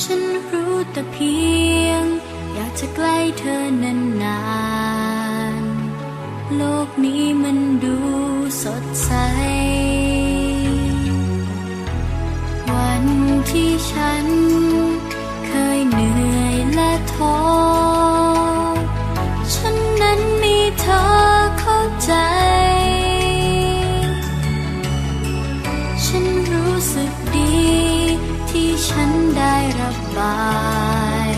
ฉันรู้แต่เพียง อยากจะใกล้เธอนานๆ โลกนี้มันับบาย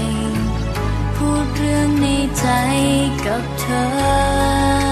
พูดเรื่องในใจกับเธอ